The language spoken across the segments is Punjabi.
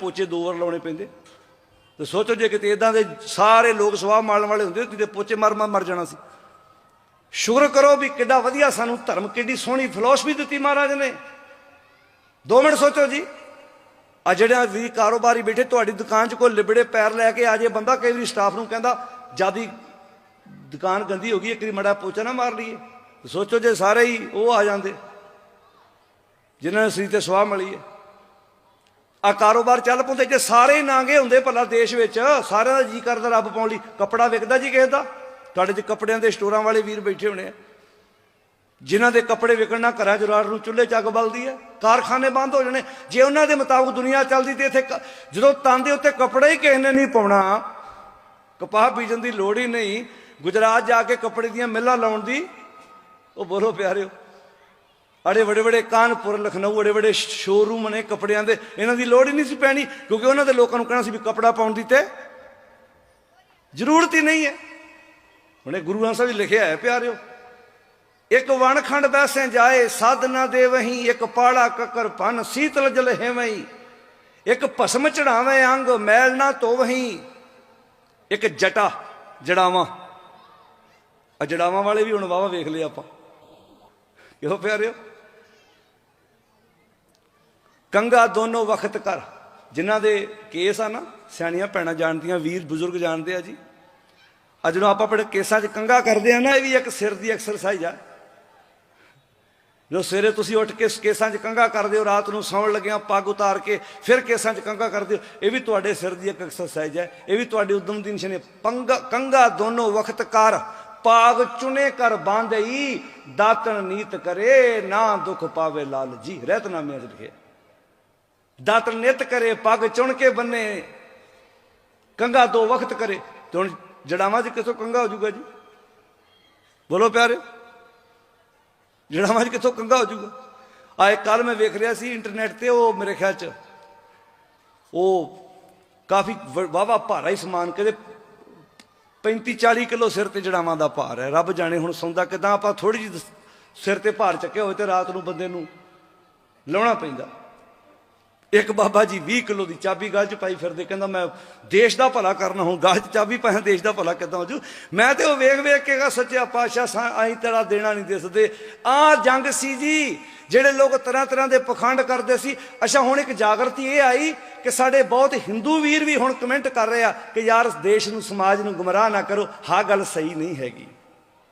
ਪੋਚੇ ਦੋ ਵਾਰ ਲਾਉਣੇ ਪੈਂਦੇ। ਤੇ ਸੋਚੋ ਜੇ ਕਿਤੇ ਇਦਾਂ ਦੇ ਸਾਰੇ ਲੋਕ ਸਵਾਹ ਮਾਰਨ ਵਾਲੇ ਹੁੰਦੇ ਤੇ ਪੋਚੇ ਮਾਰ ਮਾਰ ਮਰ ਜਾਣਾ ਸੀ। ਸ਼ੁਕਰ ਕਰੋ ਵੀ ਕਿੱਡਾ ਵਧੀਆ ਸਾਨੂੰ ਧਰਮ, ਕਿੱਡੀ ਸੋਹਣੀ ਫਿਲਾਸਫੀ ਦਿੱਤੀ ਮਹਾਰਾਜ ਨੇ। ਦੋ ਮਿੰਟ ਸੋਚੋ ਜੀ। ਆ ਜਿਹੜਾ ਵੀ ਕਾਰੋਬਾਰੀ ਬੈਠੇ, ਤੁਹਾਡੀ ਦੁਕਾਨ 'ਚ ਕੋਈ ਲਿਬੜੇ ਪੈਰ ਲੈ ਕੇ ਆ ਜੇ ਬੰਦਾ, ਕਈ ਵਾਰੀ ਸਟਾਫ ਨੂੰ ਕਹਿੰਦਾ, ਜਿਆਦੀ ਦੁਕਾਨ ਗੰਦੀ ਹੋ ਗਈ, ਇੱਕ ਵਾਰੀ ਮੜਾ ਪੋਚਾ ਨਾ ਮਾਰ ਲਈਏ। ਸੋਚੋ ਜੇ ਸਾਰੇ ਹੀ ਉਹ ਆ ਜਾਂਦੇ, ਜਿਨ੍ਹਾਂ ਨੇ ਸਰੀਰ ਤੇ ਸਵਾਹ ਮਿਲੀ ਹੈ। ਆ ਕਾਰੋਬਾਰ ਚੱਲ ਪਉਂਦੇ ਜੇ ਸਾਰੇ ਹੀ ਨਾਂਗੇ ਹੁੰਦੇ ਭਲਾ ਦੇਸ਼ ਵਿੱਚ, ਸਾਰਿਆਂ ਦਾ ਜੀ ਕਰਦਾ ਰੱਬ ਪਾਉਣ ਲਈ, ਕੱਪੜਾ ਵਿਕਦਾ ਜੀ ਕਿਸੇ ਦਾ? ਤੁਹਾਡੇ 'ਚ ਕੱਪੜਿਆਂ ਦੇ ਸਟੋਰਾਂ ਵਾਲੇ ਵੀਰ ਬੈਠੇ ਹੋਣੇ ਆ। ਜਿਨ੍ਹਾਂ ਦੇ ਕੱਪੜੇ ਵਿਕਣ ਘਰਾਂ 'ਚ ਜਰਾਰ ਨੂੰ ਚੁੱਲ੍ਹੇ ਚੱਕ ਬਲਦੀ ਹੈ ਕਾਰਖਾਨੇ ਬੰਦ ਹੋ ਜਾਣੇ। ਜੇ ਉਹਨਾਂ ਦੇ ਮੁਤਾਬਕ ਦੁਨੀਆ ਚੱਲਦੀ ਤੇ ਇੱਥੇ ਕ- ਜਦੋਂ ਤਨ ਦੇ ਉੱਤੇ ਕੱਪੜਾ ਹੀ ਕਿਸੇ ਨੇ ਨਹੀਂ ਪਾਉਣਾ, ਕਪਾਹ ਬੀਜਣ ਦੀ ਲੋੜ ਹੀ ਨਹੀਂ। ਗੁਜਰਾਤ ਜਾ ਕੇ ਕੱਪੜੇ ਦੀਆਂ ਮਿੱਲਾਂ ਲਾਉਣ ਦੀ, ਉਹ ਬੋਲੋ ਪਿਆਰਿਓ। ਅੜੇ ਵੱਡੇ ਵੱਡੇ ਕਾਨਪੁਰ, ਲਖਨਊ, ਅੜੇ ਵੱਡੇ ਸ਼ੋਰੂਮ ਨੇ ਕੱਪੜਿਆਂ ਦੇ, ਇਹਨਾਂ ਦੀ ਲੋੜ ਹੀ ਨਹੀਂ ਸੀ ਪੈਣੀ, ਕਿਉਂਕਿ ਉਹਨਾਂ ਦੇ ਲੋਕਾਂ ਨੂੰ ਕਹਿਣਾ ਸੀ ਵੀ ਕੱਪੜਾ ਪਾਉਣ ਦੀ ਤੇ ਜ਼ਰੂਰਤ ਹੀ ਨਹੀਂ ਹੈ। ਉਹਨੇ ਗ੍ਰੰਥ ਸਾਹਿਬ ਜੀ ਲਿਖਿਆ ਹੈ, ਪਿਆਰਿਓ, ਇੱਕ ਵਣਖੰਡ ਬੈਸੇ ਜਾਏ ਸਾਧ ਨਾ ਦੇ ਵਹੀਂ ਇੱਕ ਪਾੜਾ ਕਕਰ ਪਨ ਸੀਤਲ ਜਲ ਹੈਵਈ ਇੱਕ ਭਸਮ ਚੜਾਵੇਂ ਅੰਗ, ਮੈਲ ਨਾ ਧੋਵਹੀਂ ਇੱਕ ਜਟਾ ਜੜਾਵਾਂ। ਆ ਵਾਲੇ ਵੀ ਹੁਣ ਵਾਵਾ ਵੇਖ ਲਿਆ ਆਪਾਂ। ਕਿਉਂ ਪਿਆਰਿਓ? ਕੰਗਾ ਦੋਨੋਂ ਵਕਤ ਕਰ। ਜਿਨ੍ਹਾਂ ਦੇ ਕੇਸ ਆ ਨਾ, ਸਿਆਣੀਆਂ ਭੈਣਾਂ ਜਾਣਦੀਆਂ, ਵੀਰ ਬਜ਼ੁਰਗ ਜਾਣਦੇ ਆ ਜੀ। ਅੱਜ ਨੂੰ ਆਪਾਂ ਆਪਣੇ ਕੇਸਾਂ 'ਚ ਕੰਗਾ ਕਰਦੇ ਆ ਨਾ, ਇਹ ਵੀ ਇੱਕ ਸਿਰ ਦੀ ਐਕਸਰਸਾਈਜ਼ ਆ। ਜੋ ਸਵੇਰੇ ਤੁਸੀਂ ਉੱਠ ਕੇ ਕੇਸਾਂ 'ਚ ਕੰਗਾ ਕਰਦੇ ਹੋ, ਰਾਤ ਨੂੰ ਸੌਣ ਲੱਗਿਆਂ, ਪੱਗ ਉਤਾਰ ਕੇ ਫਿਰ ਕੇਸਾਂ 'ਚ ਕੰਗਾ ਕਰਦੇ ਹੋ, ਇਹ ਵੀ ਤੁਹਾਡੇ ਸਿਰ ਦੀ ਇੱਕ ਐਕਸਰਸਾਈਜ਼ ਹੈ ਇਹ ਵੀ ਤੁਹਾਡੀ ਉਦਮ ਦੀ ਨਿਸ਼ਾਨੀ ਹੈ। ਪੰਗਾ, ਕੰਗਾ ਦੋਨੋਂ ਵਕਤ ਕਰ। ਪਾਗ ਚੁਨੇ ਕਰ, ਬਾਂਧਈ ਦਾਤਨ ਨੀਤ ਕਰੇ, ਨਾ ਦੁਖ ਪਾਵੇ ਲਾਲ ਜੀ ਰਹਿਤਨਾਮੇ 'ਚ ਲਿਖਿਆ ਦਾਤ ਨਿਤ ਕਰੇ, ਪੱਗ ਚੁਣ ਕੇ ਬੰਨੇ ਕੰਗਾ ਦੋ ਵਕਤ ਕਰੇ। ਤੇ ਹੁਣ ਜੜਾਵਾਂ 'ਚ ਕਿਥੋਂ ਕੰਗਾ ਹੋ ਜਾਊਗਾ ਜੀ? ਬੋਲੋ ਪਿਆਰੇ ਜੜਾਵਾਂ 'ਚ ਕਿਥੋਂ ਕੰਗਾ ਹੋ ਜਾਊਗਾ? ਆਏ ਕੱਲ ਮੈਂ ਵੇਖ ਰਿਹਾ ਸੀ ਇੰਟਰਨੈਟ ਤੇ, ਉਹ ਮੇਰੇ ਖਿਆਲ 'ਚ, ਉਹ ਕਾਫੀ ਵਾਵਾ ਭਾਰਾ ਹੀ ਸਮਾਨ, ਕਹਿੰਦੇ 35 40 ਕਿਲੋ ਸਿਰ ਤੇ ਜੜਾਵਾਂ ਦਾ ਭਾਰ ਹੈ। ਰੱਬ ਜਾਣੇ ਹੁਣ ਸੌਂਦਾ ਕਿਦਾਂ, ਆਪਾਂ ਥੋੜੀ ਜਿਹੀ ਸਿਰ ਤੇ ਭਾਰ ਚੱਕਿਆ ਹੋਵੇ ਤੇ ਰਾਤ ਨੂੰ ਬੰਦੇ ਨੂੰ ਲਾਉਣਾ ਪੈਂਦਾ। ਇੱਕ ਬਾਬਾ ਜੀ 20 ਕਿਲੋ ਦੀ ਚਾਬੀ ਗਲ 'ਚ ਪਾਈ ਫਿਰਦੇ, ਕਹਿੰਦਾ ਮੈਂ ਦੇਸ਼ ਦਾ ਭਲਾ ਕਰਨਾ ਹੁਣ ਗਲ 'ਚ ਚਾਬੀ ਪਾਇਆ, ਦੇਸ਼ ਦਾ ਭਲਾ ਕਿੱਦਾਂ ਹੋ। ਜੂ ਮੈਂ ਤੇ ਉਹ ਵੇਖ ਵੇਖ ਕੇ ਕਹਾ ਸੱਚਿਆ ਪਾਤਸ਼ਾਹ ਸਾ ਆਈ ਤੇਰਾ ਦੇਣਾ ਨਹੀਂ ਦਿਸਦੇ ਆ ਜੰਗ ਸੀ ਜੀ, ਜਿਹੜੇ ਲੋਕ ਤਰ੍ਹਾਂ ਤਰ੍ਹਾਂ ਦੇ ਪਖੰਡ ਕਰਦੇ ਸੀ। ਅੱਛਾ, ਹੁਣ ਇੱਕ ਜਾਗਰਤੀ ਇਹ ਆਈ ਕਿ ਸਾਡੇ ਬਹੁਤ ਹਿੰਦੂ ਵੀਰ ਵੀ ਹੁਣ ਕਮੈਂਟ ਕਰ ਰਹੇ ਆ ਕਿ ਯਾਰ ਦੇਸ਼ ਨੂੰ, ਸਮਾਜ ਨੂੰ ਗੁੰਮਰਾਹ ਨਾ ਕਰੋ ਹਾਂ ਗੱਲ ਸਹੀ ਨਹੀਂ ਹੈਗੀ।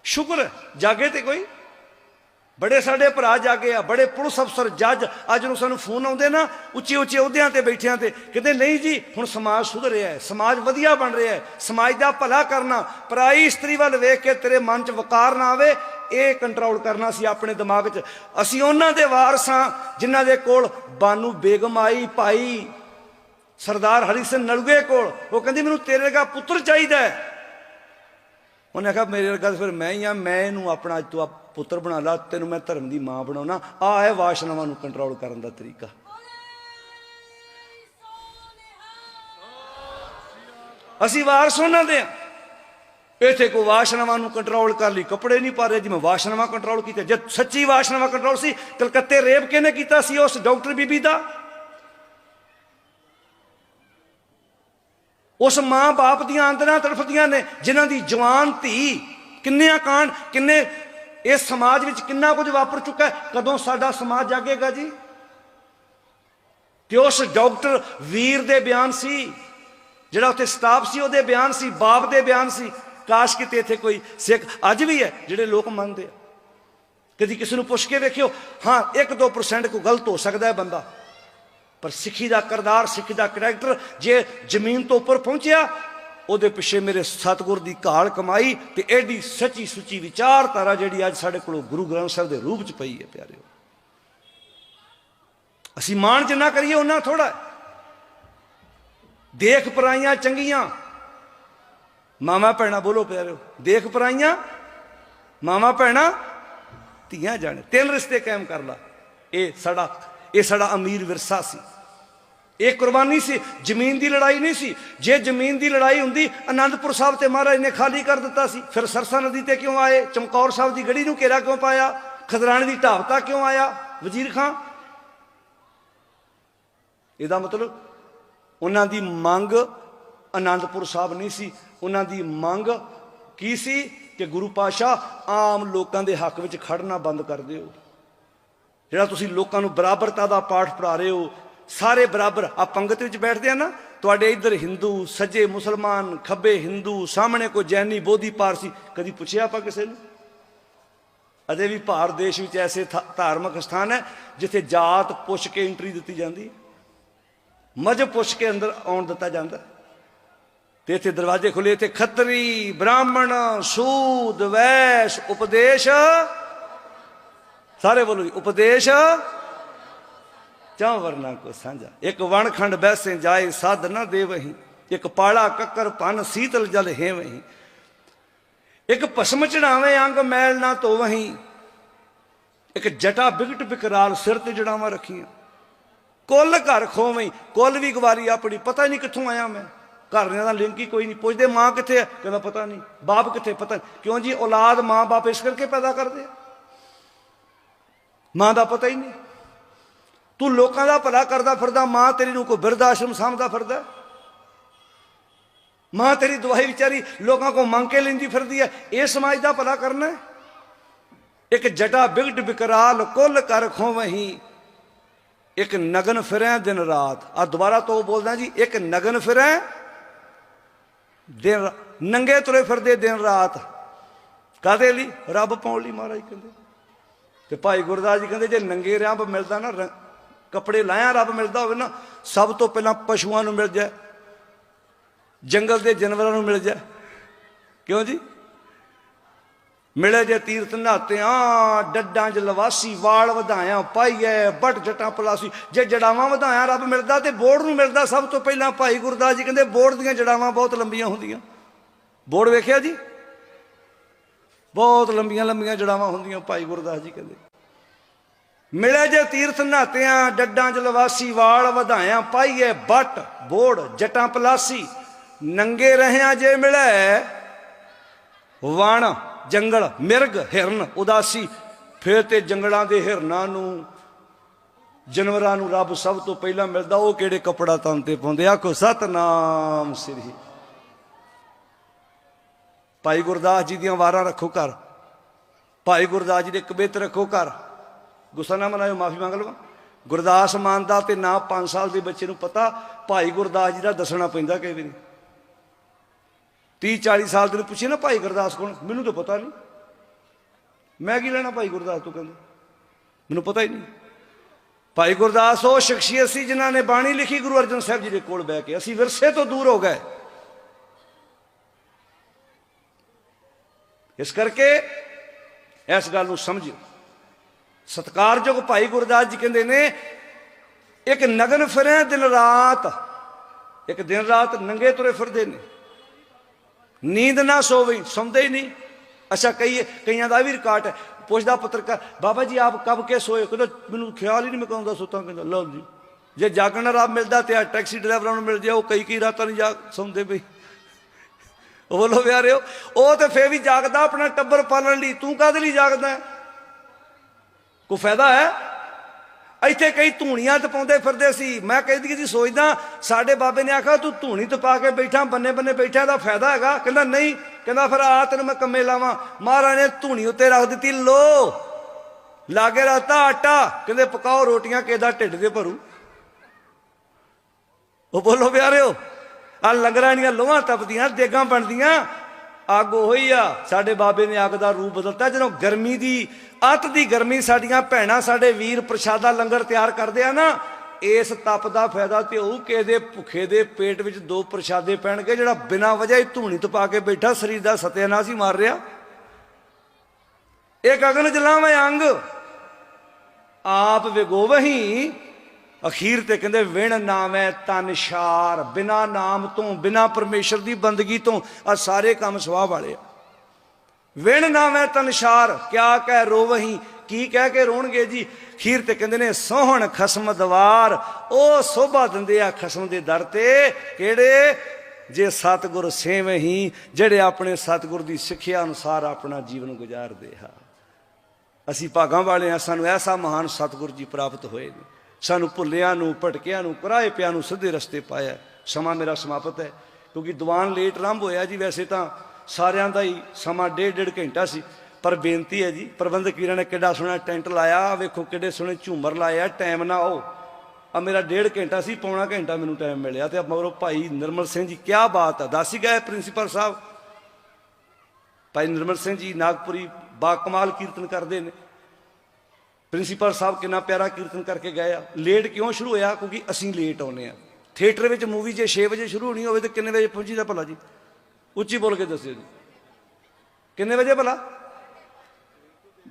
ਸ਼ੁਕਰ ਜਾਗੇ ਤੇ ਕੋਈ? ਬੜੇ ਸਾਡੇ ਭਰਾ ਜਾਗੇ ਆ, ਬੜੇ ਪੁਲਿਸ ਅਫਸਰ, ਜੱਜ, ਅੱਜ ਨੂੰ ਸਾਨੂੰ ਫੋਨ ਆਉਂਦੇ ਨਾ, ਉੱਚੇ ਉੱਚੇ ਅਹੁਦਿਆਂ ਤੇ ਬੈਠਿਆਂ ਤੇ, ਕਹਿੰਦੇ ਨਹੀਂ ਜੀ, ਹੁਣ ਸਮਾਜ ਸੁਧਰ ਰਿਹਾ ਹੈ, ਸਮਾਜ ਵਧੀਆ ਬਣ ਰਿਹਾ ਹੈ, ਸਮਾਜ ਦਾ ਭਲਾ ਕਰਨਾ, ਪਰਾਈ ਇਸਤਰੀ ਵੱਲ ਵੇਖ ਕੇ ਤੇਰੇ ਮਨ 'ਚ ਵਕਾਰ ਨਾ ਆਵੇ, ਇਹ ਕੰਟਰੋਲ ਕਰਨਾ ਸੀ ਆਪਣੇ ਦਿਮਾਗ 'ਚ। ਅਸੀਂ ਉਹਨਾਂ ਦੇ ਵਾਰਸਾਂ, ਜਿਨ੍ਹਾਂ ਦੇ ਕੋਲ ਬਾਨੂ ਬੇਗਮ ਆਈ, ਭਾਈ ਸਰਦਾਰ ਹਰੀ ਸਿੰਘ ਨਲੂਏ ਕੋਲ, ਉਹ ਕਹਿੰਦੀ ਮੈਨੂੰ ਤੇਰੇ ਵਰਗਾ ਪੁੱਤਰ ਚਾਹੀਦਾ ਉਹਨੇ ਆਖਿਆ ਮੇਰੇ ਵਰਗਾ ਫਿਰ ਮੈਂ ਹੀ ਆ, ਮੈਂ ਇਹਨੂੰ ਆਪਣਾ ਅੱਜ ਤੋਂ ਆ ਪੁੱਤਰ ਬਣਾ ਲਾ, ਤੈਨੂੰ ਮੈਂ ਧਰਮ ਦੀ ਮਾਂ ਬਣਾਉਣਾ। ਆ ਹੈ ਵਾਸ਼ਨਾਵਾਂ ਨੂੰ ਕੰਟਰੋਲ ਕਰਨ ਦਾ ਤਰੀਕਾ। ਅਸੀਂ ਵਾਰਸ ਉਹਨਾਂ ਦੇ ਆ ਇੱਥੇ ਕੋ ਵਾਸ਼ਨਾਵਾਂ ਨੂੰ ਕੰਟਰੋਲ ਕਰ ਲਈ, ਕੱਪੜੇ ਨਹੀਂ ਪਾ ਰਹੇ, ਜਿਵੇਂ ਵਾਸ਼ਨਾਵਾਂ ਕੰਟਰੋਲ ਕੀਤੇ ਜੇ ਸੱਚੀ ਵਾਸ਼ਨਾਵਾਂ ਕੰਟਰੋਲ ਸੀ, ਕਲਕੱਤੇ ਰੇਪ ਕਿਹਨੇ ਕੀਤਾ ਸੀ ਉਸ ਡਾਕਟਰ ਬੀਬੀ ਦਾ? ਉਸ ਮਾਂ ਬਾਪ ਦੀਆਂ ਅੰਦਰਾਂ ਤੜਫਦੀਆਂ ਨੇ, ਜਿਨ੍ਹਾਂ ਦੀ ਜਵਾਨ ਧੀ ਕਿੰਨੇ ਕਾਂਡ ਕਿੰਨੇ ਇਸ ਸਮਾਜ ਵਿੱਚ ਕਿੰਨਾ ਕੁਝ ਵਾਪਰ ਚੁੱਕਾ ਕਦੋਂ ਸਾਡਾ ਸਮਾਜ ਜਾਗੇਗਾ ਜੀ? ਕਿ ਉਸ ਡਾਕਟਰ ਵੀਰ ਦੇ ਬਿਆਨ ਸੀ, ਜਿਹੜਾ ਉੱਥੇ ਸਟਾਫ ਸੀ, ਉਹਦੇ ਬਿਆਨ ਸੀ, ਬਾਪ ਦੇ ਬਿਆਨ ਸੀ। ਕਾਸ਼ ਕਿਤੇ ਇੱਥੇ ਕੋਈ ਸਿੱਖ ਅੱਜ ਵੀ ਹੈ, ਜਿਹੜੇ ਲੋਕ ਮੰਨਦੇ ਆ। ਕਦੀ ਕਿਸੇ ਨੂੰ ਪੁੱਛ ਕੇ ਵੇਖਿਓ, ਹਾਂ 1-2% ਕੋ ਗਲਤ ਹੋ ਸਕਦਾ ਹੈ ਬੰਦਾ। ਪਰ ਸਿੱਖੀ ਦਾ ਕਰਦਾਰ, ਸਿੱਖੀ ਦਾ ਕਰੈਕਟਰ ਜੇ ਜ਼ਮੀਨ ਤੋਂ ਉੱਪਰ ਪਹੁੰਚਿਆ ਉਹਦੇ ਪਿੱਛੇ ਮੇਰੇ ਸਤਿਗੁਰ ਦੀ ਕਾਲ ਕਮਾਈ ਤੇ ਐਡੀ ਸੱਚੀ ਸੁੱਚੀ ਵਿਚਾਰਧਾਰਾ ਜਿਹੜੀ ਅੱਜ ਸਾਡੇ ਕੋਲ ਗੁਰੂ ਗ੍ਰੰਥ ਸਾਹਿਬ ਦੇ ਰੂਪ ਚ ਪਈ ਹੈ ਪਿਆਰਿਓ। ਅਸੀਂ ਮਾਣ ਜਿੰਨਾ ਕਰੀਏ ਉਹਨਾਂ ਥੋੜਾ ਦੇਖ ਪਰਾਈਆਂ ਚੰਗੀਆਂ। ਮਾਮਾ ਭੈਣਾ ਬੋਲੋ ਪਿਆਰਿਓ, ਦੇਖ ਪਰਾਈਆਂ ਮਾਮਾ ਭੈਣਾ, ਧੀਆਂ ਜਾਣੇ। ਤਿੰਨ ਰਿਸ਼ਤੇ ਕਾਇਮ ਕਰ ਲਾ। ਇਹ ਸਾਡਾ ਇਹ ਸਾਡਾ ਅਮੀਰ ਵਿਰਸਾ ਸੀ। ਇਹ ਕੁਰਬਾਨੀ ਸੀ, ਜ਼ਮੀਨ ਦੀ ਲੜਾਈ ਨਹੀਂ ਸੀ। ਜੇ ਜ਼ਮੀਨ ਦੀ ਲੜਾਈ ਹੁੰਦੀ, ਅਨੰਦਪੁਰ ਸਾਹਿਬ ਤੇ ਮਹਾਰਾਜ ਨੇ ਖਾਲੀ ਕਰ ਦਿੱਤਾ ਸੀ। ਫਿਰ ਸਰਸਾ ਨਦੀ ਤੇ ਕਿਉਂ ਆਏ? ਚਮਕੌਰ ਸਾਹਿਬ ਦੀ ਗੜੀ ਨੂੰ ਘੇਰਾ ਕਿਉਂ ਪਾਇਆ? ਖਜ਼ਰਾਣੇ ਦੀ ਢਾਬਤਾ ਕਿਉਂ ਆਇਆ? ਵਜ਼ੀਰ ਖਾਂ? ਇਹਦਾ ਮਤਲਬ ਉਹਨਾਂ ਦੀ ਮੰਗ ਅਨੰਦਪੁਰ ਸਾਹਿਬ ਨਹੀਂ ਸੀ। ਉਹਨਾਂ ਦੀ ਮੰਗ ਕੀ ਸੀ? ਕਿ ਗੁਰੂ ਪਾਸ਼ਾ ਆਮ ਲੋਕਾਂ ਦੇ ਹੱਕ ਵਿੱਚ ਖੜਨਾ ਬੰਦ ਕਰ ਦਿਓ। ਜਿਹੜਾ ਤੁਸੀਂ ਲੋਕਾਂ ਨੂੰ ਬਰਾਬਰਤਾ ਦਾ ਪਾਠ ਪੜ੍ਹਾ ਰਹੇ ਹੋ ਸਾਰੇ ਬਰਾਬਰ ਆ ਪੰਗਤ ਵਿੱਚ ਬੈਠਦੇ ਆ ਨਾ, ਤੁਹਾਡੇ ਇੱਧਰ ਹਿੰਦੂ ਸੱਜੇ ਮੁਸਲਮਾਨ, ਖੱਬੇ ਹਿੰਦੂ ਸਾਹਮਣੇ ਕੋਈ ਜੈਨੀ, ਬੋਧੀ, ਪਾਰਸੀ, ਕਦੀ ਪੁੱਛਿਆ ਆਪਾਂ ਕਿਸੇ ਨੂੰ ਅਜੇ ਵੀ ਭਾਰਤ ਦੇਸ਼ ਵਿੱਚ ਐਸੇ ਧਾਰਮਿਕ ਸਥਾਨ ਹੈ ਜਿੱਥੇ ਜਾਤ ਪੁੱਛ ਕੇ ਐਂਟਰੀ ਦਿੱਤੀ ਜਾਂਦੀ ਹੈ ਪੁੱਛ ਕੇ ਅੰਦਰ ਆਉਣ ਦਿੱਤਾ ਜਾਂਦਾ ਹੈ। ਤੇ ਇੱਥੇ ਦਰਵਾਜ਼ੇ ਖੁੱਲੇ ਤੇ ਖੱਤਰੀ, ਬ੍ਰਾਹਮਣ, ਸੂਦ, ਵੈਸ਼, ਉਪਦੇਸ਼, ਸਾਰੇ ਬੋਲੋ ਜੀ, ਉਪਦੇਸ਼ ਚਾਹ ਵਰਨਾ ਕੋ ਸਾਂਝਾ। ਇੱਕ ਵਣਖੰਡ ਬੈਸੇ ਜਾਏ, ਸਾਧ ਨਾ ਦੇਵਹੀ। ਇੱਕ ਪਾਲਾ ਕੱਕਰ ਪਨ ਸੀਤਲ ਜਲ ਹੇਵਹੀ। ਇੱਕ ਭਸਮ ਚੜਾਵੇਂ ਅੰਗ ਮੈਲ ਨਾ ਧੋਵਹੀ। ਇੱਕ ਜਟਾ ਬਿਗਟ ਬਿਕਰਾਲ ਸਿਰ ਤੇ ਜੜਾਵਾਂ ਰੱਖੀਆਂ। ਕੁੱਲ ਘਰ ਖੋਵਈ ਕੁੱਲ ਵੀ ਗਵਾਰੀ ਆਪਣੀ, ਪਤਾ ਨਹੀਂ ਕਿੱਥੋਂ ਆਇਆ ਮੈਂ। ਘਰ ਦਾ ਲਿੰਕ ਹੀ ਕੋਈ ਨਹੀਂ ਪੁੱਛਦੇ, ਮਾਂ ਕਿੱਥੇ ਹੈ ਕਹਿੰਦਾ ਪਤਾ ਨਹੀਂ। ਬਾਪ ਕਿੱਥੇ, ਪਤਾ ਕਿਉਂ ਜੀ, ਔਲਾਦ ਮਾਂ ਬਾਪ ਇਸ ਕਰਕੇ ਪੈਦਾ ਕਰਦੇ ਆ? ਮਾਂ ਦਾ ਪਤਾ ਹੀ ਨਹੀਂ। ਤੂੰ ਲੋਕਾਂ ਦਾ ਭਲਾ ਕਰਦਾ ਫਿਰਦਾ, ਮਾਂ ਤੇਰੀ ਨੂੰ ਕੋਈ ਬਿਰਧ ਆਸ਼ਰਮ ਸਾਂਭਦਾ ਫਿਰਦਾ? ਮਾਂ ਤੇਰੀ ਦਵਾਈ ਵਿਚਾਰੀ ਲੋਕਾਂ ਕੋ ਮੰਗ ਕੇ ਲੈਂਦੀ ਫਿਰਦੀ ਹੈ ਇਹ ਸਮਾਜ ਦਾ ਭਲਾ ਕਰਨਾ ਇੱਕ ਜਟਾ ਬਿਗਟ ਬਿਕਰਾਲ ਕੁੱਲ ਕਰ ਖੋਵਹੀਂ, ਇੱਕ ਨਗਨ ਫਿਰੈ ਦਿਨ ਰਾਤ। ਆ ਦੁਬਾਰਾ ਤੋਂ ਬੋਲਦਾ ਜੀ, ਇੱਕ ਨਗਨ ਫਿਰੈ ਦਿਨ ਨੰਗੇ ਤੁਰੇ ਫਿਰਦੇ ਦਿਨ ਰਾਤ। ਕਾਦੇ ਲਈ? ਰੱਬ ਪਾਉਣ ਲਈ ਮਹਾਰਾਜ ਕਹਿੰਦੇ। ਤੇ ਭਾਈ ਗੁਰਦਾਸ ਜੀ ਕਹਿੰਦੇ, ਜੇ ਨੰਗੇ ਰੱਬ ਮਿਲਦਾ ਨਾ, ਰ- ਕੱਪੜੇ ਲਾਇਆ ਰੱਬ ਮਿਲਦਾ ਹੋਵੇ ਨਾ, ਸਭ ਤੋਂ ਪਹਿਲਾਂ ਪਸ਼ੂਆਂ ਨੂੰ ਮਿਲ ਜਾਏ, ਜੰਗਲ ਦੇ ਜਾਨਵਰਾਂ ਨੂੰ ਮਿਲ ਜਾਏ। ਕਿਉਂ ਜੀ? ਮਿਲੇ ਜੇ ਤੀਰਥ ਨਹਾਤਿਆਂ ਡੱਡਾਂ 'ਚ ਲਵਾਸੀ, ਵਾਲ ਵਧਾਇਆ ਪਾਈਐ ਬਟ ਜਟਾਂ ਪਲਾਸੀ, ਜੇ ਜੜਾਵਾਂ ਵਧਾਇਆ, ਰੱਬ ਮਿਲਦਾ ਤੇ ਬੋੜ ਨੂੰ ਮਿਲਦਾ ਸਭ ਤੋਂ ਪਹਿਲਾਂ। ਭਾਈ ਗੁਰਦਾਸ ਜੀ ਕਹਿੰਦੇ, ਬੋੜ ਦੀਆਂ ਜੜਾਵਾਂ ਬਹੁਤ ਲੰਬੀਆਂ ਹੁੰਦੀਆਂ। ਬੋੜ ਵੇਖਿਆ ਜੀ? ਬਹੁਤ ਲੰਬੀਆਂ ਲੰਬੀਆਂ ਜੜਾਵਾਂ ਹੁੰਦੀਆਂ, ਭਾਈ ਗੁਰਦਾਸ ਜੀ ਕਹਿੰਦੇ। ਮਿਲੇ ਜੇ ਤੀਰਥ ਨਹਾਤਿਆਂ, ਡੱਡਾਂ 'ਚ ਲਵਾਸੀ, ਵਾਲ ਵਧਾਇਆ, ਪਾਈਏ ਬੱਟ, ਬੋੜ, ਜਟਾਂ ਪਲਾਸੀ। ਨੰਗੇ ਰਹਿਆਂ ਜੇ ਮਿਲੇ, ਵਣ, ਜੰਗਲ, ਮਿਰਗ, ਹਿਰਨ, ਉਦਾਸੀ। ਫਿਰ ਤੇ ਜੰਗਲਾਂ ਦੇ ਹਿਰਨਾਂ ਨੂੰ, ਜਾਨਵਰਾਂ ਨੂੰ ਰੱਬ ਸਭ ਤੋਂ ਪਹਿਲਾਂ ਮਿਲਦਾ, ਉਹ ਕਿਹੜੇ ਕਪੜਾ ਤਨ ਤੇ ਪਾਉਂਦੇ? ਆਖੋ, ਸਤਨਾਮ ਸ੍ਰੀ। ਭਾਈ ਗੁਰਦਾਸ ਜੀ ਦੀਆਂ ਵਾਰਾਂ ਰੱਖੋ ਘਰ। ਭਾਈ ਗੁਰਦਾਸ ਜੀ ਦੇ ਕਬਿੱਤ ਰੱਖੋ ਘਰ। ਗੁੱਸਾ ਨਾ ਮਨਾਇਓ, ਮਾਫੀ ਮੰਗ ਲਵਾਂ। ਗੁਰਦਾਸ ਮਾਨ ਦਾ ਤੇ ਨਾ 5 ਸਾਲ ਦੇ ਬੱਚੇ ਨੂੰ ਪਤਾ, ਭਾਈ ਗੁਰਦਾਸ ਜੀ ਦਾ ਦੱਸਣਾ ਪੈਂਦਾ ਕਈ ਵਾਰੀ 30 40 ਸਾਲ ਦੇ ਨੂੰ ਪੁੱਛੇ ਨਾ ਭਾਈ ਗੁਰਦਾਸ ਕੌਣ ਮੈਨੂੰ ਤਾਂ ਪਤਾ ਨਹੀਂ। ਮੈਂ ਕੀ ਲੈਣਾ ਭਾਈ ਗੁਰਦਾਸ ਤੋਂ ਕਹਿੰਦੇ। ਮੈਨੂੰ ਪਤਾ ਹੀ ਨਹੀਂ। ਭਾਈ ਗੁਰਦਾਸ, ਉਹ ਸ਼ਖਸੀਅਤ ਸੀ ਜਿਨ੍ਹਾਂ ਨੇ ਬਾਣੀ ਲਿਖੀ ਗੁਰੂ ਅਰਜਨ ਸਾਹਿਬ ਜੀ ਦੇ ਕੋਲ ਬਹਿ ਕੇ। ਅਸੀਂ ਵਿਰਸੇ ਤੋਂ ਦੂਰ ਹੋ ਗਏ। ਇਸ ਕਰਕੇ ਇਸ ਗੱਲ ਨੂੰ ਸਮਝਿਓ। ਸਤਕਾਰਯੋਗ ਭਾਈ ਗੁਰਦਾਸ ਜੀ ਕਹਿੰਦੇ ਨੇ, ਇੱਕ ਨਗਨ ਫਿਰੇ ਦਿਨ ਰਾਤ, ਇੱਕ ਦਿਨ ਰਾਤ ਨੰਗੇ ਤੁਰੇ ਫਿਰਦੇ ਨੇ। ਨੀਂਦ ਨਾ ਸੋਵੇ, ਸੌਂਦੇ ਹੀ ਨਹੀਂ। ਅੱਛਾ ਕਈ ਕਈਆਂ ਦਾ ਵੀ ਰਿਕਾਰਡ ਹੈ। ਪੁੱਛਦਾ ਪੱਤਰਕਾਰ, ਬਾਬਾ ਜੀ ਆਪ ਕਬ ਕੇ ਸੋਏ? ਕਹਿੰਦਾ, ਮੈਨੂੰ ਖਿਆਲ ਹੀ ਨਹੀਂ, ਮੈਂ ਕਹੂੰਗਾ ਸੁੱਤਾ, ਕਹਿੰਦਾ, ਲਓ ਜੀ। ਜੇ ਜਾਗਣ ਰਾਤ ਮਿਲਦਾ ਤੇ ਆ ਟੈਕਸੀ ਡਰਾਈਵਰਾਂ ਨੂੰ ਮਿਲ ਜਾ, ਉਹ ਕਈ ਕਈ ਰਾਤਾਂ ਨਹੀਂ ਜਾਗ ਸੌਂਦੇ ਬਈ। ਉਹ ਬੋਲੋ ਪਿਆਰਿਓ, ਉਹ ਤੇ ਫੇਰ ਵੀ ਜਾਗਦਾ ਆਪਣਾ ਟੱਬਰ ਪਾਲਣ ਲਈ, ਤੂੰ ਕਾਹਦੇ ਲਈ ਜਾਗਦਾ ਹੈ? ਕੋਈ ਫਾਇਦਾ ਹੈ? ਇੱਥੇ ਕਈ ਧੂਣੀਆਂ ਤਪਾਉਂਦੇ ਫਿਰਦੇ ਸੀ। ਮੈਂ ਕਹਿੰਦੀ ਸੀ ਸੋਚਦਾ, ਸਾਡੇ ਬਾਬੇ ਨੇ ਆਖਿਆ, ਤੂੰ ਧੂਣੀ ਤਪਾ ਕੇ ਬੈਠਾ, ਬੰਨੇ ਬੰਨੇ ਬੈਠਾ ਦਾ ਫਾਇਦਾ ਹੈਗਾ? ਕਹਿੰਦਾ, ਨਹੀਂ। ਕਹਿੰਦਾ, ਫਿਰ ਆ ਤੈਨੂੰ ਮੈਂ ਕੰਮੇ ਲਾਵਾਂ। ਮਹਾਰਾਜ ਨੇ ਧੂਣੀ ਉੱਤੇ ਰੱਖ ਦਿੱਤੀ, ਲੋ, ਲਾਗੇ ਰਹਤਾ ਆਟਾ। ਕਹਿੰਦੇ, ਪਕਾਓ ਰੋਟੀਆਂ ਕਿਹਦਾ ਢਿੱਡ ਦੇ ਭਰੂ? ਉਹ ਬੋਲੋ, ਪਿਆਰਿਓ ਆ ਲੰਗਰਾਂ ਦੀਆਂ ਲੋਹਾਂ ਤਪਦੀਆਂ, ਦੇਗਾਂ ਬਣਦੀਆਂ। ਅੱਗ ਉਹੀ ਆ। ਸਾਡੇ ਬਾਬੇ ਨੇ ਅੱਗ ਦਾ ਰੂਪ ਬਦਲਤਾ। ਜਦੋਂ ਗਰਮੀ ਦੀ, ਅੱਤ ਦੀ ਗਰਮੀ ਸਾਡੀਆਂ ਭੈਣਾਂ, ਸਾਡੇ ਵੀਰ ਪ੍ਰਸ਼ਾਦਾ ਲੰਗਰ ਤਿਆਰ ਕਰਦੇ ਆ ਨਾ, ਇਸ ਤਪ ਦਾ ਫਾਇਦਾ ਤੇ ਉਹ ਕਿਸੇ ਭੁੱਖੇ ਦੇ ਪੇਟ ਵਿੱਚ ਦੋ ਪ੍ਰਸ਼ਾਦੇ ਪੈਣਗੇ, ਜਿਹੜਾ ਬਿਨਾਂ ਵਜ੍ਹਾ ਹੀ ਧੂਣੀ ਤਪਾ ਕੇ ਬੈਠਾ, ਸਰੀਰ ਦਾ ਸਤਿਆਨਾਸ਼ ਹੀ ਮਾਰ ਰਿਹਾ। ਇਹ ਗਗਨ ਜਲਾਵੇਂ ਅੰਗ। ਆਪ ਵਿਗੋਵਹੀ ਅਖੀਰ ਤੇ ਕਹਿੰਦੇ, ਵਿਣ ਨਾਮੈ ਤਨਸ਼ਾਰ ਬਿਨਾ ਨਾਮ ਤੋਂ, ਬਿਨਾ ਪਰਮੇਸ਼ਰ ਦੀ ਬੰਦਗੀ ਤੋਂ ਆ ਸਾਰੇ ਕੰਮ ਸਵਾਹ ਵਾਲੇ ਆ। ਵਿਣ ਨਾਮੈ ਤਨਸ਼ਾਰ ਕਿਆ ਕਹਿ ਰੋਵਹੀ, ਕੀ ਕਹਿ ਕੇ ਰੋਣਗੇ ਜੀ? ਖੀਰ ਤੇ ਕਹਿੰਦੇ ਨੇ, ਸੋਹਣ ਖਸਮ ਦਵਾਰ, ਉਹ ਸੋਭਾ ਦਿੰਦੇ ਆ ਖਸਮ ਦੇ ਦਰ ਤੇ, ਕਿਹੜੇ? ਜੇ ਸਤਗੁਰ ਸੇਵਹੀ, ਜਿਹੜੇ ਆਪਣੇ ਸਤਗੁਰ ਦੀ ਸਿੱਖਿਆ ਅਨੁਸਾਰ ਆਪਣਾ ਜੀਵਨ ਗੁਜ਼ਾਰਦੇ ਆ। ਅਸੀਂ ਭਾਗਾਂ ਵਾਲੇ ਆ, ਸਾਨੂੰ ਐਸਾ ਮਹਾਨ ਸਤਿਗੁਰ ਜੀ ਪ੍ਰਾਪਤ ਹੋਏ ਨੇ। ਸਾਨੂੰ ਭੁੱਲਿਆਂ ਨੂੰ, ਭਟਕਿਆਂ ਨੂੰ ਕੁਰਾਏ ਪਿਆਂ ਨੂੰ ਸਿੱਧੇ ਰਸਤੇ ਪਾਇਆ ਸਮਾਂ ਮੇਰਾ ਸਮਾਪਤ ਹੈ, ਕਿਉਂਕਿ ਦੀਵਾਨ ਲੇਟ ਆਰੰਭ ਹੋਇਆ ਜੀ, ਵੈਸੇ ਤਾਂ ਸਾਰਿਆਂ ਦਾ ਹੀ ਸਮਾਂ ਡੇਢ ਡੇਢ ਘੰਟਾ ਸੀ। ਪਰ ਬੇਨਤੀ ਹੈ ਜੀ, ਪ੍ਰਬੰਧਕ ਵੀਰਾਂ ਨੇ ਕਿੱਡਾ ਸੋਹਣਾ ਟੈਂਟ ਲਾਇਆ, ਆਹ ਵੇਖੋ ਕਿੱਡੇ ਸੋਹਣੇ ਝੂਮਰ ਲਾਇਆ, ਟਾਈਮ ਨਾ ਆਓ। ਆ ਮੇਰਾ ਡੇਢ ਘੰਟਾ ਸੀ, ਪੌਣਾ ਘੰਟਾ ਮੈਨੂੰ ਟਾਈਮ ਮਿਲਿਆ ਤੇ ਮਗਰੋਂ ਭਾਈ ਨਿਰਮਲ ਸਿੰਘ ਜੀ ਕੀ ਬਾਤ ਹੈ, ਦੱਸ ਹੀ ਗਏ ਪ੍ਰਿੰਸੀਪਲ ਸਾਹਿਬ। ਭਾਈ ਨਿਰਮਲ ਸਿੰਘ ਜੀ, ਨਾਗਪੁਰੀ ਬਾ ਕਮਾਲ ਕੀਰਤਨ ਕਰਦੇ ਨੇ। ਪ੍ਰਿੰਸੀਪਲ ਸਾਹਿਬ ਕਿੰਨਾ ਪਿਆਰਾ ਕੀਰਤਨ ਕਰਕੇ ਗਏ ਆ। ਲੇਟ ਕਿਉਂ ਸ਼ੁਰੂ ਹੋਇਆ? ਕਿਉਂਕਿ ਅਸੀਂ ਲੇਟ ਆਉਨੇ ਆ। ਥੀਏਟਰ ਵਿੱਚ ਮੂਵੀ ਜੇ 6 ਵਜੇ ਸ਼ੁਰੂ ਹੋਣੀ ਹੋਵੇ ਤਾਂ ਕਿੰਨੇ ਵਜੇ ਪਹੁੰਚੀਦਾ ਭਲਾ ਜੀ? ਉੱਚੀ ਬੋਲ ਕੇ ਦੱਸਿਓ ਜੀ। ਕਿੰਨੇ ਵਜੇ ਭਲਾ?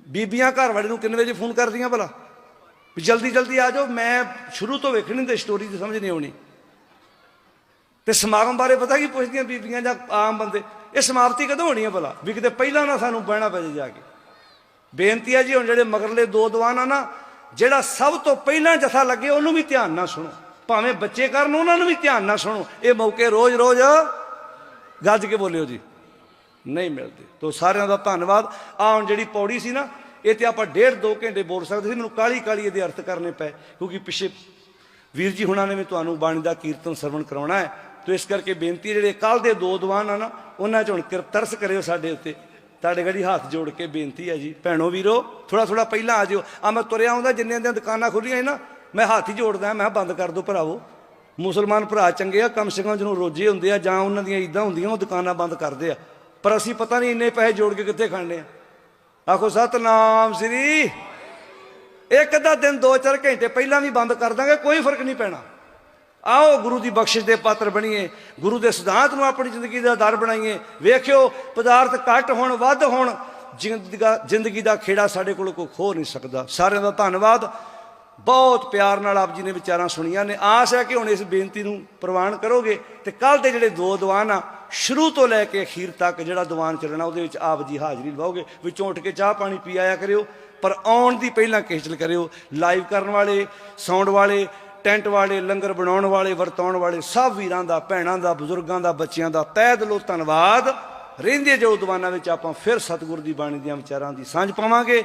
ਬੀਬੀਆਂ ਘਰ ਵਾਲੇ ਨੂੰ ਕਿੰਨੇ ਵਜੇ ਫੋਨ ਕਰਦੀਆਂ ਭਲਾ? ਵੀ ਜਲਦੀ ਜਲਦੀ ਆ ਜਾਓ। ਮੈਂ ਸ਼ੁਰੂ ਤੋਂ ਵੇਖਣੀ ਤੇ ਸਟੋਰੀ ਦੀ ਸਮਝ ਨਹੀਂ ਆਉਣੀ। ਤੇ ਸਮਾਗਮ ਬਾਰੇ ਪਤਾ ਕੀ ਪੁੱਛਦੀਆਂ ਬੀਬੀਆਂ ਜਾਂ ਆਮ ਬੰਦੇ? ਇਹ ਸਮਾਪਤੀ ਕਦੋਂ ਹੋਣੀ ਹੈ ਭਲਾ? ਵੀ ਕਿਤੇ ਪਹਿਲਾਂ ਨਾ ਸਾਨੂੰ ਬਹਿਣਾ ਪੈ ਜਾ ਕੇ। ਬੇਨਤੀ ਹੈ ਜੀ ਹੁਣ ਜਿਹੜੇ ਮਗਰਲੇ ਦੋ ਦੀਵਾਨ ਆ ਨਾ ਜਿਹੜਾ ਸਭ ਤੋਂ ਪਹਿਲਾਂ ਜਥਾ ਲੱਗੇ ਉਹਨੂੰ ਵੀ ਧਿਆਨ ਨਾਲ ਸੁਣੋ। ਭਾਵੇਂ ਬੱਚੇ ਕਰਨ ਉਹਨਾਂ ਨੂੰ ਵੀ ਧਿਆਨ ਨਾਲ ਸੁਣੋ। ਇਹ ਮੌਕੇ ਰੋਜ਼-ਰੋਜ਼ ਗੱਜ ਕੇ ਬੋਲਿਓ ਜੀ। ਨਹੀਂ ਮਿਲਦੇ। ਤੋਂ ਸਾਰਿਆਂ ਦਾ ਧੰਨਵਾਦ। ਆ ਹੁਣ ਜਿਹੜੀ ਪੌੜੀ ਸੀ ਨਾ ਇਹ ਤੇ ਆਪਾਂ ਡੇਢ ਦੋ ਘੰਟੇ ਬੋਲ ਸਕਦੇ ਸੀ ਮੈਨੂੰ ਕਾਲੀ ਕਾਲੀ ਇਹਦੇ ਅਰਥ ਕਰਨੇ ਪਏ। ਕਿਉਂਕਿ ਪਿੱਛੇ ਵੀਰ ਜੀ ਹੁਣਾਂ ਨੇ ਵੀ ਤੁਹਾਨੂੰ ਬਾਣੀ ਦਾ ਕੀਰਤਨ ਸਰਵਣ ਕਰਾਉਣਾ ਹੈ। ਤੋ ਇਸ ਕਰਕੇ ਬੇਨਤੀ ਹੈ, ਜਿਹੜੇ ਕੱਲ ਦੇ ਦੋ ਦੀਵਾਨ ਆ ਨਾ ਉਹਨਾਂ 'ਚ ਹੁਣ ਕਿਰਪ ਤਰਸ ਕਰਿਓ ਸਾਡੇ ਉੱਤੇ। ਤੁਹਾਡੇ ਘੜੀ ਹੱਥ ਜੋੜ ਕੇ ਬੇਨਤੀ ਹੈ ਜੀ, ਭੈਣੋ ਵੀਰੋ ਥੋੜਾ ਥੋੜਾ ਪਹਿਲਾਂ ਆ ਜਿਓ। ਆ ਮੈਂ ਤੁਰਿਆ ਆਉਂਦਾ ਜਿੰਨੇ ਦੀਆਂ ਦੁਕਾਨਾਂ ਖੁੱਲੀਆਂ ਸੀ ਨਾ, ਮੈਂ ਹੱਥ ਹੀ ਜੋੜਦਾ, ਮੈਂ ਕਿਹਾ ਬੰਦ ਕਰ ਦਿਓ ਭਰਾਵੋ। ਮੁਸਲਮਾਨ ਭਰਾ ਚੰਗੇ ਆ, ਕਮ ਸੇ ਕਮ ਜਿਹਨੂੰ ਰੋਜੇ ਹੁੰਦੇ ਆ ਜਾਂ ਉਹਨਾਂ ਦੀਆਂ ਇਦਾਂ ਹੁੰਦੀਆਂ, ਉਹ ਦੁਕਾਨਾਂ ਬੰਦ ਕਰਦੇ ਆ। ਪਰ ਅਸੀਂ ਪਤਾ ਨਹੀਂ ਇੰਨੇ ਪੈਸੇ ਜੋੜ ਕੇ ਕਿੱਥੇ ਖਾਣੇ ਆ। ਆਖੋ, ਸਤਨਾਮ ਸ੍ਰੀ। ਇੱਕ ਅੱਧਾ ਦਿਨ 2-4 ਘੰਟੇ ਪਹਿਲਾਂ ਵੀ ਬੰਦ ਕਰ ਦਾਂਗੇ, ਕੋਈ ਫ਼ਰਕ ਨਹੀਂ ਪੈਣਾ। ਆਓ ਗੁਰੂ ਦੀ ਬਖਸ਼ਿਸ਼ ਦੇ ਪਾਤਰ ਬਣੀਏ, ਗੁਰੂ ਦੇ ਸਿਧਾਂਤ ਨੂੰ ਆਪਣੀ ਜ਼ਿੰਦਗੀ ਦਾ ਆਧਾਰ ਬਣਾਈਏ। ਵੇਖਿਓ, ਪਦਾਰਥ ਘੱਟ ਹੋਣ, ਵੱਧ ਹੋਣ ਜ਼ਿੰਦਗਾ ਜ਼ਿੰਦਗੀ ਦਾ ਖੇੜਾ ਸਾਡੇ ਕੋਲ ਕੋਈ ਖੋ ਨਹੀਂ ਸਕਦਾ। ਸਾਰਿਆਂ ਦਾ ਧੰਨਵਾਦ। ਬਹੁਤ ਪਿਆਰ ਨਾਲ ਆਪ ਜੀ ਨੇ ਵਿਚਾਰਾਂ ਸੁਣੀਆਂ ਨੇ। ਆਸ ਹੈ ਕਿ ਹੁਣ ਇਸ ਬੇਨਤੀ ਨੂੰ ਪ੍ਰਵਾਨ ਕਰੋਗੇ ਤੇ ਕੱਲ ਦੇ ਜਿਹੜੇ ਦੋ ਦੀਵਾਨ ਆ, ਸ਼ੁਰੂ ਤੋਂ ਲੈ ਕੇ ਅਖੀਰ ਤੱਕ ਜਿਹੜਾ ਦੀਵਾਨ ਚੱਲਣਾ, ਉਹਦੇ ਵਿੱਚ ਆਪ ਜੀ ਹਾਜ਼ਰੀ ਲਵਾਓਗੇ ਵਿੱਚੋਂ ਉੱਠ ਕੇ ਚਾਹ ਪਾਣੀ ਪੀ ਆਇਆ ਕਰਿਓ, ਪਰ ਆਉਣ ਦੀ ਪਹਿਲਾਂ ਖੇਚਲ ਕਰਿਓ। ਲਾਈਵ ਕਰਨ ਵਾਲੇ ਸਾਊਂਡ ਵਾਲੇ ਟੈਂਟ ਵਾਲੇ, ਲੰਗਰ ਬਣਾਉਣ ਵਾਲੇ, ਵਰਤਾਉਣ ਵਾਲੇ ਸਭ ਵੀਰਾਂ ਦਾ, ਭੈਣਾਂ ਦਾ, ਬਜ਼ੁਰਗਾਂ ਦਾ, ਬੱਚਿਆਂ ਦਾ ਤਹਿ ਦਿਲੋਂ ਧੰਨਵਾਦ। ਰਹਿੰਦੇ ਜੋ ਦੀਵਾਨਾਂ ਵਿੱਚ ਆਪਾਂ ਫਿਰ ਸਤਿਗੁਰ ਦੀ ਬਾਣੀ ਦੀਆਂ ਵਿਚਾਰਾਂ ਦੀ ਸਾਂਝ ਪਾਵਾਂਗੇ।